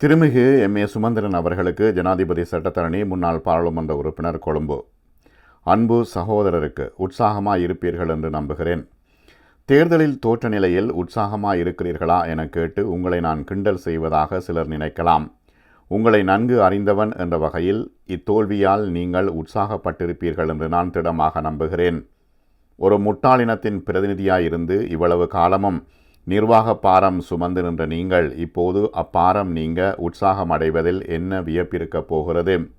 திருமிகு எம். ஏ. சுமந்திரன் அவர்களுக்கு ஜனாதிபதி சட்டத்தரணி முன்னாள் பாராளுமன்ற உறுப்பினர் கொழும்பு. அன்பு சகோதரருக்கு உற்சாகமாக இருப்பீர்கள் என்று நம்புகிறேன். தேர்தலில் தோற்ற நிலையில் உற்சாகமாக இருக்கிறீர்களா என கேட்டு உங்களை நான் கிண்டல் செய்வதாக சிலர் நினைக்கலாம். உங்களை நன்கு அறிந்தவன் என்ற வகையில் இத்தோல்வியால் நீங்கள் உற்சாகப்பட்டிருப்பீர்கள் என்று நான் திடமாக நம்புகிறேன். ஒரு முட்டாளினத்தின் பிரதிநிதியாயிருந்து இவ்வளவு காலமும் நிர்வாக பாரம் சுமந்து நின்ற நீங்கள் இப்போது அப்பாரம் நீங்க உற்சாகம் அடைவதில் என்ன வியப்பிருக்கப் போகிறது?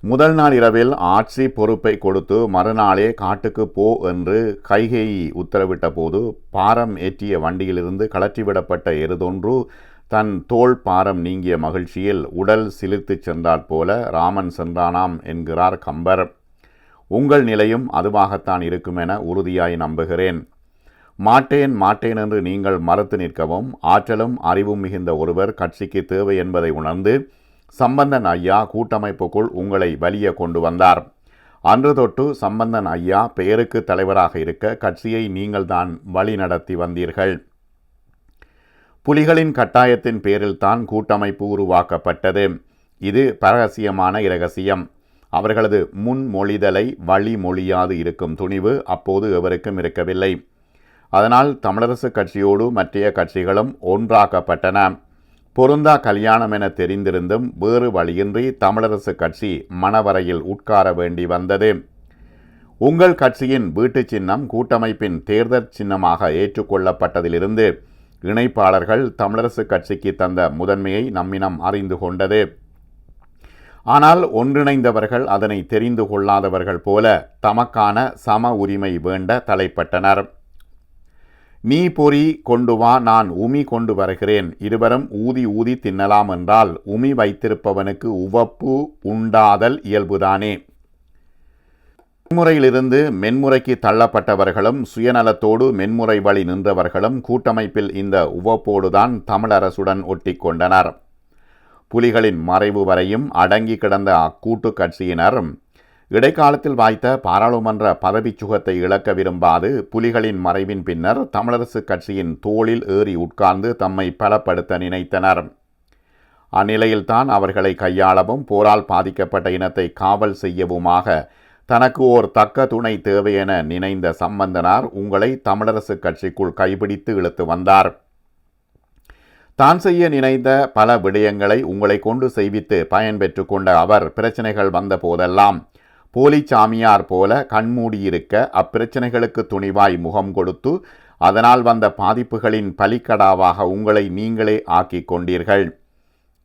முதல் நாள் இரவில் ஆட்சி பொறுப்பை கொடுத்து மறுநாளே காட்டுக்கு போ என்று கைகேயி உத்தரவிட்ட போது பாரம் ஏற்றிய வண்டியிலிருந்து கலற்றிவிடப்பட்ட எருதொன்று தன் தோல் பாரம் நீங்கிய மகிழ்ச்சியில் உடல் சிலிர்த்துச் சென்றாற் போல ராமன் சென்றானாம் என்கிறார் கம்பர். உங்கள் நிலையும் அதுவாகத்தான் இருக்குமென உறுதியாய் நம்புகிறேன். மாட்டேன் மாட்டேன் என்று நீங்கள் மறுத்து நிற்கவும் ஆற்றலும் அறிவும் மிகுந்த ஒருவர் கட்சிக்கு தேவை என்பதை உணர்ந்து சம்பந்தன் ஐயா கூட்டமைப்புக்குள் உங்களை வலிய கொண்டு வந்தார். அன்று தொட்டு சம்பந்தன் ஐயா பெயருக்கு தலைவராக இருக்க கட்சியை நீங்கள்தான் வழி நடத்தி வந்தீர்கள். புலிகளின் கட்டாயத்தின் பேரில்தான் கூட்டமைப்பு உருவாக்கப்பட்டது. இது பரகசியமான இரகசியம். அவர்களது முன்மொழிதலை வழிமொழியாது இருக்கும் துணிவு அப்போது எவருக்கும் இருக்கவில்லை. அதனால் தமிழரசு கட்சியோடு மற்றைய கட்சிகளும் ஒன்றாக்கப்பட்டன. பொருந்தா கல்யாணம் என தெரிந்திருந்தும் வேறு வழியின்றி தமிழரசு கட்சி மணவரையில் உட்கார வேண்டி வந்தது. உங்கள் கட்சியின் வீட்டு சின்னம் கூட்டமைப்பின் தேர்தல் சின்னமாக ஏற்றுக்கொள்ளப்பட்டதிலிருந்து இணைப்பாளர்கள் தமிழரசு கட்சிக்கு தந்த முதன்மையை நம்மினம் அறிந்து கொண்டது. ஆனால் ஒன்றிணைந்தவர்கள் அதனை தெரிந்து கொள்ளாதவர்கள் போல தமக்கான சம உரிமை வேண்ட தலைப்பட்டனர். நீ பொறி கொண்டு வா நான் உமி கொண்டு வருகிறேன். இருவரும் ஊதி ஊதி தின்னலாம் என்றால் உமி வைத்திருப்பவனுக்கு உவப்பு உண்டாதல் இயல்புதானே. மென்முறையிலிருந்து மென்முறைக்கு தள்ளப்பட்டவர்களும் சுயநலத்தோடு மென்முறை வழி நின்றவர்களும் கூட்டமைப்பில் இந்த உவப்போடுதான் தமிழரசுடன் ஒட்டி கொண்டனர். புலிகளின் மறைவு வரையும் அடங்கி கிடந்த அக்கூட்டு கட்சியினர் இடைக்காலத்தில் வாய்த்த பாராளுமன்ற பதவிச் சுகத்தை இழக்க விரும்பாது புலிகளின் மறைவின் பின்னர் தமிழரசு கட்சியின் தோளில் ஏறி உட்கார்ந்து தம்மை பலப்படுத்த நினைத்தனர். அந்நிலையில்தான் அவர்களை கையாளவும் போரால் பாதிக்கப்பட்ட இனத்தை காவல் செய்யவுமாக தனக்கு ஓர் தக்க துணை தேவையென நினைந்த சம்பந்தனார் உங்களை தமிழரசு கட்சிக்குள் கைபிடித்து இழுத்து வந்தார். தான் செய்ய நினைந்த பல விடயங்களை உங்களை கொண்டு செய்வித்து பயன்பெற்று கொண்ட அவர் பிரச்சனைகள் வந்த போதெல்லாம் போலி சாமியார் போல கண்மூடியிருக்க அப்பிரச்சனைகளுக்கு துணிவாய் முகம் கொடுத்து அதனால் வந்த பாதிப்புகளின் பலிக்கடாவாக உங்களை நீங்களே ஆக்கிக் கொண்டீர்கள்.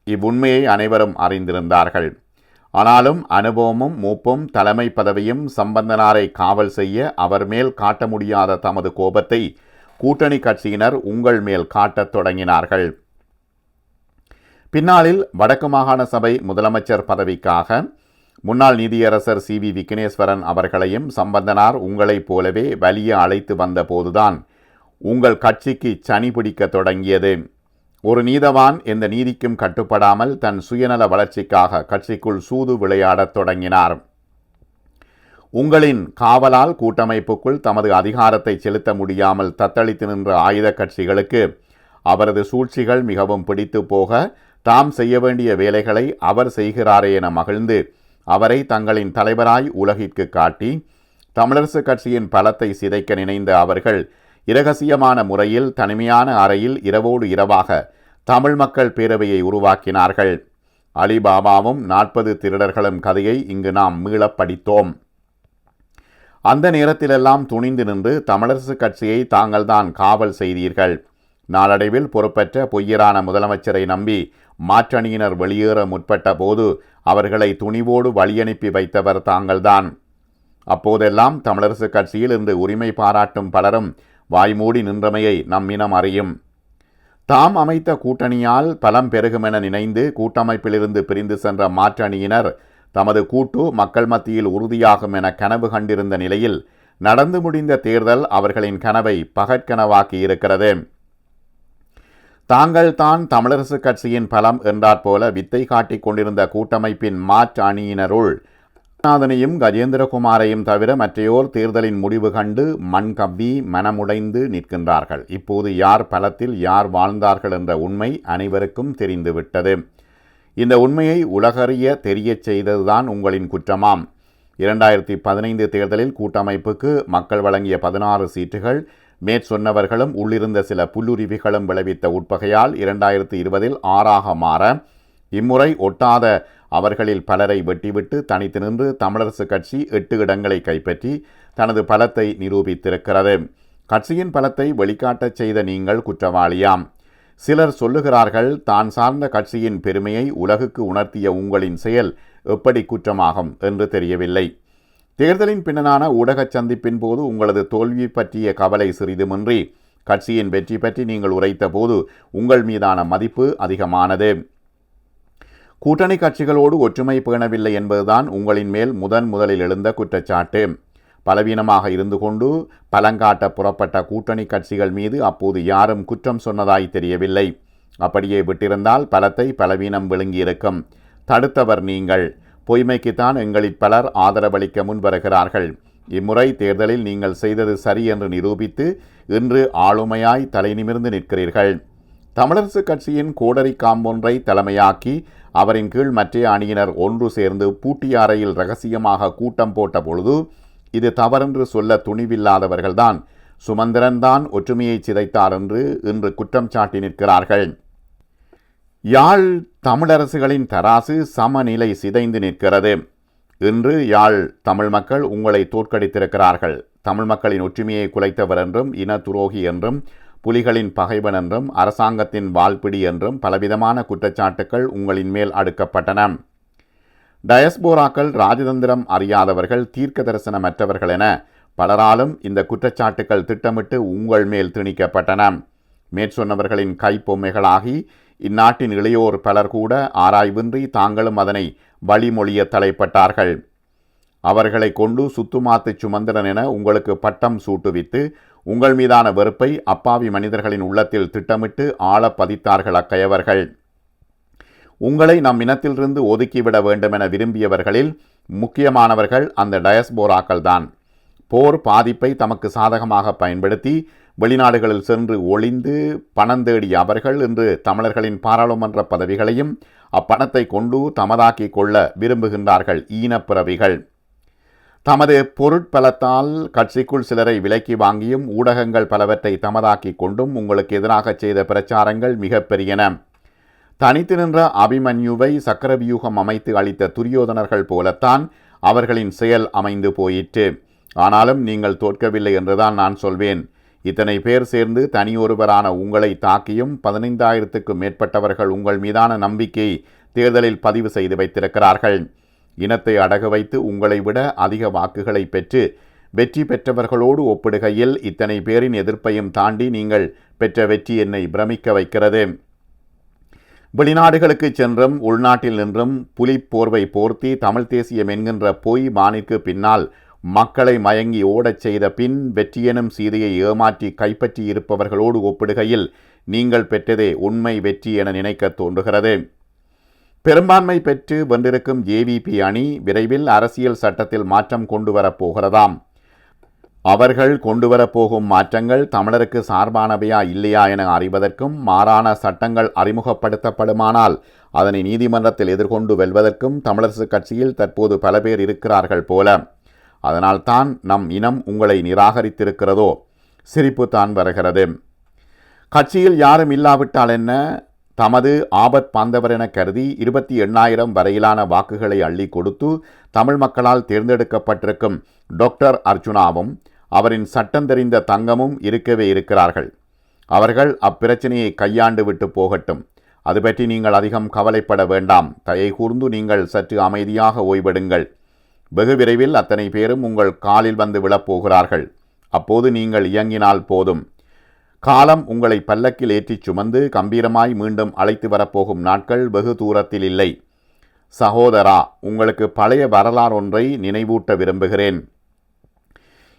இவ்வுண்மையை அனைவரும் அறிந்திருந்தார்கள். ஆனாலும் அனுபவமும் மூப்பும் தலைமை பதவியும் சம்பந்தனாரை காவல் செய்ய அவர் மேல் காட்ட முடியாத தமது கோபத்தை கூட்டணி கட்சியினர் உங்கள் மேல் காட்டத் தொடங்கினார்கள். பின்னாளில் வடக்கு மாகாண சபை முதலமைச்சர் பதவிக்காக முன்னாள் நீதியரசர் சி வி விக்னேஸ்வரன் அவர்களையும் சம்பந்தனார் உங்களைப் போலவே வலிய அழைத்து வந்த போதுதான் உங்கள் கட்சிக்கு சனி பிடிக்க தொடங்கியது. ஒரு நீதவான் எந்த நீதிக்கும் கட்டுப்படாமல் தன் சுயநல வளர்ச்சிக்காக கட்சிக்குள் சூது விளையாடத் தொடங்கினார். உங்களின் காவலால் கூட்டமைப்புக்குள் தமது அதிகாரத்தை செலுத்த முடியாமல் தத்தளித்து நின்ற ஆயுத கட்சிகளுக்கு அவரது சூழ்ச்சிகள் மிகவும் பிடித்து போக தாம் செய்ய வேண்டிய வேலைகளை அவர் செய்கிறாரே என மகிழ்ந்து அவரை தங்களின் தலைவராய் உலகிற்கு காட்டி தமிழரசு கட்சியின் பலத்தை சிதைக்க நினைந்த அவர்கள் இரகசியமான முறையில் தனிமையான அறையில் இரவோடு இரவாக தமிழ் மக்கள் பேரவையை உருவாக்கினார்கள். அலிபாபாவும் நாற்பது திருடர்களும் கதையை இங்கு நாம் மீளப் படித்தோம். அந்த நேரத்திலெல்லாம் துணிந்து நின்று தமிழரசு கட்சியை தாங்கள்தான் காவல் செய்தீர்கள். நாளடைவில் பொறுப்பற்ற பொய்யரான முதலமைச்சரை நம்பி மாற்றணியினர் வெளியேற முற்பட்ட போது அவர்களை துணிவோடு வழியனுப்பி வைத்தவர் தாங்கள்தான். அப்போதெல்லாம் தமிழரசு கட்சியில் இருந்து உரிமை பாராட்டும் பலரும் வாய்மூடி நின்றமையை நம்மினம் அறியும். தாம் அமைத்த கூட்டணியால் பலம் பெருகுமென நினைந்து கூட்டமைப்பிலிருந்து பிரிந்து சென்ற மாற்றணியினர் தமது கூட்டு மக்கள் மத்தியில் உறுதியாகும் என கனவு கண்டிருந்த நிலையில் நடந்து முடிந்த தேர்தல் அவர்களின் கனவை பகற்கனவாக்கி இருக்கிறது தாங்கள் தான் தமிழரசு கட்சியின் பலம் என்றாற்போல வித்தை காட்டிக் கொண்டிருந்த கூட்டமைப்பின் மாற்று அணியினருள் நாதனையும் கஜேந்திரகுமாரையும் தவிர மற்றையோர் தேர்தலின் முடிவு கண்டு மண் கவ்வி மனமுடைந்து நிற்கின்றார்கள். இப்போது யார் பலத்தில் யார் வாழ்ந்தார்கள் என்ற உண்மை அனைவருக்கும் தெரிந்துவிட்டது. இந்த உண்மையை உலகறிய தெரியச் செய்ததுதான் உங்களின் குற்றமாம். இரண்டாயிரத்தி பதினைந்து தேர்தலில் கூட்டமைப்புக்கு மக்கள் வழங்கிய பதினாறு சீட்டுகள் மேற்சொன்னவர்களும் உள்ளிருந்த சில புல்லுருவிகளும் விளைவித்த உட்பகையால் இரண்டாயிரத்து இருபதில் ஆறாக மாற இம்முறை ஒட்டாத அவர்களில் பலரை வெட்டிவிட்டு தனித்து நின்று தமிழரசு கட்சி எட்டு இடங்களை கைப்பற்றி தனது பலத்தை நிரூபித்திருக்கிறது. கட்சியின் பலத்தை வெளிக்காட்டச் செய்த நீங்கள் குற்றவாளியாம். சிலர் சொல்லுகிறார்கள் தான் சார்ந்த கட்சியின் பெருமையை உலகுக்கு உணர்த்திய உங்களின் செயல் எப்படி குற்றமாகும்? என்று தெரியவில்லை. தேர்தலின் பின்னனான ஊடகச் சந்திப்பின் போது உங்களது தோல்வி பற்றிய கவலை சிறிதுமின்றி கட்சியின் வெற்றி பற்றி நீங்கள் உரைத்த போது உங்கள் மீதான மதிப்பு அதிகமானது. கூட்டணி கட்சிகளோடு ஒற்றுமை பேணவில்லை என்பதுதான் உங்களின் மேல் முதன் முதலில் எழுந்த குற்றச்சாட்டு. பலவீனமாக இருந்து கொண்டு பலங்காட்ட புறப்பட்ட கூட்டணி கட்சிகள் மீது அப்போது யாரும் குற்றம் சொன்னதாய் தெரியவில்லை. அப்படியே விட்டிருந்தால் பலத்தை பலவீனம் விழுங்கியிருக்கும். தடுத்தவர் நீங்கள். பொய்மைக்குத்தான் எங்களில் பலர் ஆதரவளிக்க முன்வருகிறார்கள். இம்முறை தேர்தலில் நீங்கள் செய்தது சரி என்று நிரூபித்து இன்று ஆளுமையாய் தலை நிமிர்ந்து நிற்கிறீர்கள். தமிழரசு கட்சியின் கோடரி காம்பொன்றை தலைமையாக்கி அவரின் கீழ் மற்ற அணியினர் ஒன்று சேர்ந்து பூட்டி அறையில் ரகசியமாக கூட்டம் போட்ட பொழுது இது தவறென்று சொல்ல துணிவில்லாதவர்கள்தான். சுமந்திரன்தான் ஒற்றுமையை சிதைத்தார் என்று இன்று குற்றம் சாட்டி நிற்கிறார்கள். யாழ் தமிழரசுகளின் தராசு சமநிலை சிதைந்து நிற்கிறது. இன்று யாழ் தமிழ் மக்கள் உங்களை தோற்கடித்திருக்கிறார்கள். தமிழ் மக்களின் ஒற்றுமையை குலைத்தவர் என்றும் இன துரோகி என்றும் புலிகளின் பகைவன் என்றும் அரசாங்கத்தின் வாழ்பிடி என்றும் பலவிதமான குற்றச்சாட்டுக்கள் உங்களின் மேல் அடுக்கப்பட்டன. டயஸ்போராக்கள் ராஜதந்திரம் அறியாதவர்கள் தீர்க்க தரிசனமற்றவர்கள் என பலராலும் இந்த குற்றச்சாட்டுக்கள் திட்டமிட்டு உங்கள் மேல் திணிக்கப்பட்டன. மேற்சொன்னவர்களின் கைப்பொம்மைகளாகி இந்நாட்டின் இளையோர் பலர் கூட ஆராய்வின்றி தாங்களும் அதனை வழிமொழிய தலைப்பட்டார்கள். அவர்களை கொண்டு சுத்துமாத்து சுமந்திரன் என உங்களுக்கு பட்டம் சூட்டுவித்து உங்கள் மீதான வெறுப்பை அப்பாவி மனிதர்களின் உள்ளத்தில் திட்டமிட்டு ஆழ பதித்தார்கள் அக்கயவர்கள். உங்களை நம் இனத்திலிருந்து ஒதுக்கிவிட வேண்டுமென விரும்பியவர்களில் முக்கியமானவர்கள் அந்த டயஸ்போராக்கள் தான் போர் பாதிப்பை தமக்கு சாதகமாக பயன்படுத்தி வெளிநாடுகளில் சென்று ஒளிந்து பணம் தேடிய அவர்கள் இன்று தமிழர்களின் பாராளுமன்ற பதவிகளையும் அப்பணத்தை கொண்டு தமதாக்கி கொள்ள விரும்புகின்றார்கள் ஈனப்பிறவிகள் தமது பொருட்பலத்தால் கட்சிக்குள் சிலரை விலக்கி வாங்கியும் ஊடகங்கள் பலவற்றை தமதாக்கி கொண்டும் உங்களுக்கு எதிராக செய்த பிரச்சாரங்கள் மிகப்பெரியன தனித்து நின்ற அபிமன்யுவை சக்கரவியூகம் அமைத்து அளித்த துரியோதனர்கள் போலத்தான் அவர்களின் செயல் அமைந்து போயிற்று. ஆனாலும் நீங்கள் தோற்கவில்லை என்றுதான் நான் சொல்வேன். இத்தனை பேர் சேர்ந்து தனியொருவரான உங்களை தாக்கியும் பதினைந்தாயிரத்துக்கும் மேற்பட்டவர்கள் உங்கள் மீதான நம்பிக்கையை தேர்தலில் பதிவு செய்து வைத்திருக்கிறார்கள். இனத்தை அடகு வைத்து உங்களை விட அதிக வாக்குகளை பெற்று வெற்றி பெற்றவர்களோடு ஒப்பிடுகையில் இத்தனை பேரின் எதிர்ப்பையும் தாண்டி நீங்கள் பெற்ற வெற்றி என்னை பிரமிக்க வைக்கிறது. வெளிநாடுகளுக்கு சென்றும் உள்நாட்டில் நின்றும் புலிப் போர்வை போர்த்தி தமிழ் தேசியம் என்கின்ற பொய் மானிற்கு பின்னால் மக்களை மயங்கி ஓடச் செய்த பின் வெற்றியெனும் சீதையை ஏமாற்றி கைப்பற்றி இருப்பவர்களோடு ஒப்பிடுகையில் நீங்கள் பெற்றதே உண்மை வெற்றி என நினைக்க தோன்றுகிறது. பெரும்பான்மை பெற்று வென்றிருக்கும் ஜேவிபி அணி விரைவில் அரசியல் சட்டத்தில் மாற்றம் கொண்டு வரப்போகிறதாம் அவர்கள் கொண்டு வரப்போகும் மாற்றங்கள் தமிழருக்கு சார்பானவையா இல்லையா என அறிவதற்கும் மாறான சட்டங்கள் அறிமுகப்படுத்தப்படுமானால் அதனை நீதிமன்றத்தில் எதிர்கொண்டு வெல்வதற்கும் தமிழரசு கட்சியில் தற்போது பல பேர் இருக்கிறார்கள் போல. அதனால்தான் நம் இனம் உங்களை நிராகரித்திருக்கிறதோ? சிரிப்பு தான் வருகிறது. கட்சியில் யாரும் இல்லாவிட்டால் என்ன? தமது ஆபத் பாந்தவர் என கருதி இருபத்தி எண்ணாயிரம் வரையிலான வாக்குகளை அள்ளி கொடுத்து தமிழ் மக்களால் தேர்ந்தெடுக்கப்பட்டிருக்கும் டாக்டர் அர்ஜுனாவும் அவரின் சட்டம் தெரிந்த தங்கமும் இருக்கவே இருக்கிறார்கள். அவர்கள் அப்பிரச்சனையை கையாண்டு விட்டு போகட்டும். அது பற்றி நீங்கள் அதிகம் கவலைப்பட வேண்டாம். தயை கூர்ந்து நீங்கள் சற்று அமைதியாக ஓய்வெடுங்கள். வெகு விரைவில் அத்தனை பேரும் உங்கள் காலில் வந்து விழப்போகிறார்கள். அப்போது நீங்கள் இயங்கினால் போதும். காலம் உங்களை பல்லக்கில் ஏற்றிச் சுமந்து கம்பீரமாய் மீண்டும் அழைத்து வரப்போகும் நாட்கள் வெகு தூரத்தில் இல்லை. சகோதரா உங்களுக்கு பழைய வரலாறு ஒன்றை நினைவூட்ட விரும்புகிறேன்.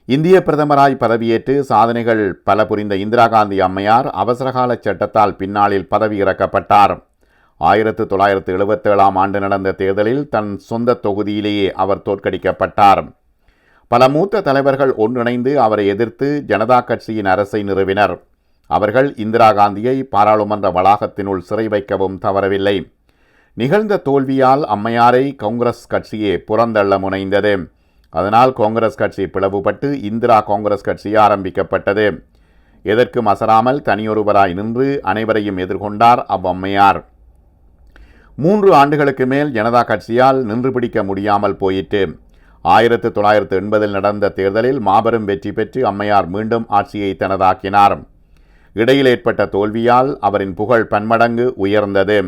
இந்திய பிரதமராய் பதவியேற்று சாதனைகள் பல புரிந்த இந்திரா காந்தி அம்மையார் அவசரகால சட்டத்தால் பின்னாளில் பதவி இறக்கப்பட்டார். ஆயிரத்து தொள்ளாயிரத்து எழுபத்தேழாம் ஆண்டு நடந்த தேர்தலில் தன் சொந்த தொகுதியிலேயே அவர் தோற்கடிக்கப்பட்டார். பல மூத்த தலைவர்கள் ஒன்றிணைந்து அவரை எதிர்த்து ஜனதா கட்சியின் அரசை நிறுவினர். அவர்கள் இந்திரா காந்தியை பாராளுமன்ற வளாகத்தினுள் சிறை வைக்கவும் தவறவில்லை. நிகழ்ந்த தோல்வியால் அம்மையாரை காங்கிரஸ் கட்சியே புறந்தள்ள முனைந்தது. அதனால் காங்கிரஸ் கட்சி பிளவுபட்டு இந்திரா காங்கிரஸ் கட்சி ஆரம்பிக்கப்பட்டது. எதற்கும் அசராமல் தனியொருவராய் நின்று அனைவரையும் எதிர்கொண்டார் அவ்வம்மையார். மூன்று ஆண்டுகளுக்கு மேல் ஜனதா கட்சியால் நின்று பிடிக்க முடியாமல் போயிற்று. ஆயிரத்து தொள்ளாயிரத்து எண்பதில் நடந்த தேர்தலில் மாபெரும் வெற்றி பெற்று அம்மையார் மீண்டும் ஆட்சியை தனதாக்கினார். இடையில் ஏற்பட்ட தோல்வியால் அவரின் புகழ் பன்மடங்கு உயர்ந்தது.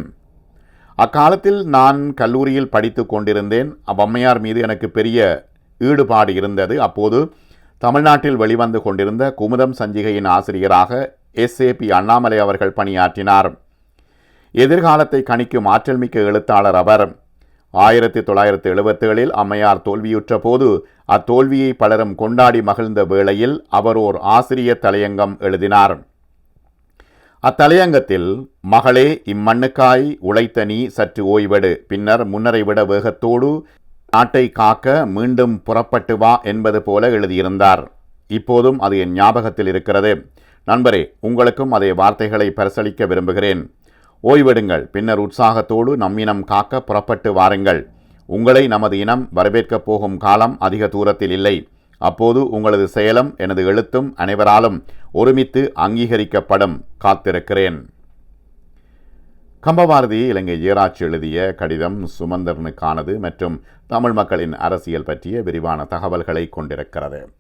அக்காலத்தில் நான் கல்லூரியில் படித்து கொண்டிருந்தேன். அவ்வம்மையார் மீது எனக்கு பெரிய ஈடுபாடு இருந்தது. அப்போது தமிழ்நாட்டில் வெளிவந்து கொண்டிருந்த குமுதம் சஞ்சிகையின் ஆசிரியராக எஸ்ஏபி அண்ணாமலை அவர்கள் பணியாற்றினார். எதிர்காலத்தை கணிக்கும் ஆற்றல்மிக்க எழுத்தாளர் அவர். ஆயிரத்தி தொள்ளாயிரத்தி எழுபத்தேழில் அம்மையார் தோல்வியுற்ற போது அத்தோல்வியை பலரும் கொண்டாடி மகிழ்ந்த வேளையில் அவர் ஓர் ஆசிரியர் தலையங்கம் எழுதினார். அத்தலையங்கத்தில் மகளே இம்மண்ணுக்காய் உழைத்த நீ சற்று ஓய்வெடு. பின்னர் முன்னரை விட வேகத்தோடு நாட்டை காக்க மீண்டும் புறப்பட்டு வா என்பது போல எழுதியிருந்தார். இப்போதும் அது என் ஞாபகத்தில் இருக்கிறது. நண்பரே உங்களுக்கும் அதே வார்த்தைகளை பரிசளிக்க விரும்புகிறேன். ஓய்வெடுங்கள். பின்னர் உற்சாகத்தோடு நம்மினம் காக்க புறப்பட்டு வாருங்கள். உங்களை நமது இனம் வரவேற்கப் போகும் காலம் அதிக தூரத்தில் இல்லை. அப்போது உங்களது செயலும் எனது எழுத்தும் அனைவராலும் ஒருமித்து அங்கீகரிக்கப்படும். காத்திருக்கிறேன். கம்பபாரதி இலங்கை ஜெயராஜ் எழுதிய கடிதம் சுமந்தரனுக்கானது மற்றும் தமிழ் மக்களின் அரசியல் பற்றிய விரிவான தகவல்களை கொண்டிருக்கிறது.